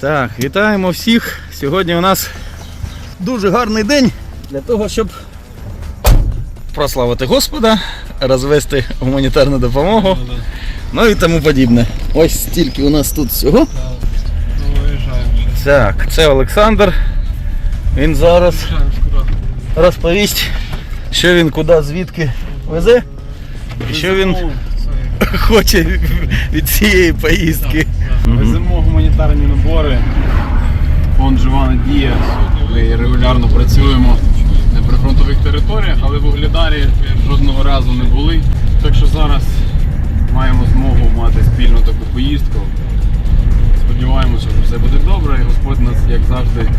Так, вітаємо всіх. Сьогодні у нас дуже гарний день для того, щоб прославити Господа, розвести гуманітарну допомогу, ну і тому подібне. Ось стільки у нас тут всього. Ну. Так, це Олександр. Він зараз розповість, що він куди, звідки везе, і що він хоче від цієї поїздки. Веземо гуманітарні набори. Фонд Жива Надія. Ми регулярно працюємо на прифронтових територіях, але в Угледарі жодного разу не були. Так що зараз маємо змогу мати спільну таку поїздку. Сподіваємося, що все буде добре і Господь нас, як завжди,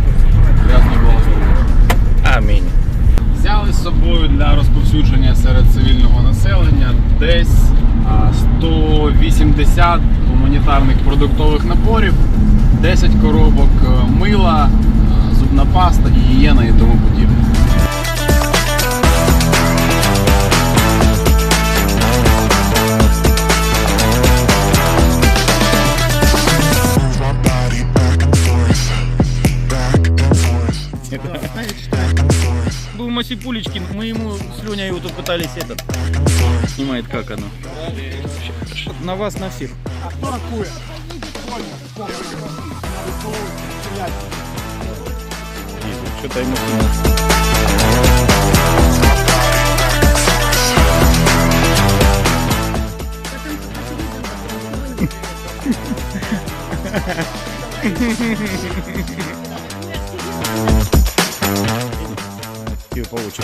розповсюдження серед цивільного населення десь а, 180 гуманітарних продуктових наборів, 10 коробок е, мила, е, зубна паста, гігієна і тому подібне. Был Маси Пулечкин, мы ему с Леней вот пытались этот. Снимает как оно. На вас, на всех. А кто? Что-то ему Ha ha ha ha ha ha. Получится.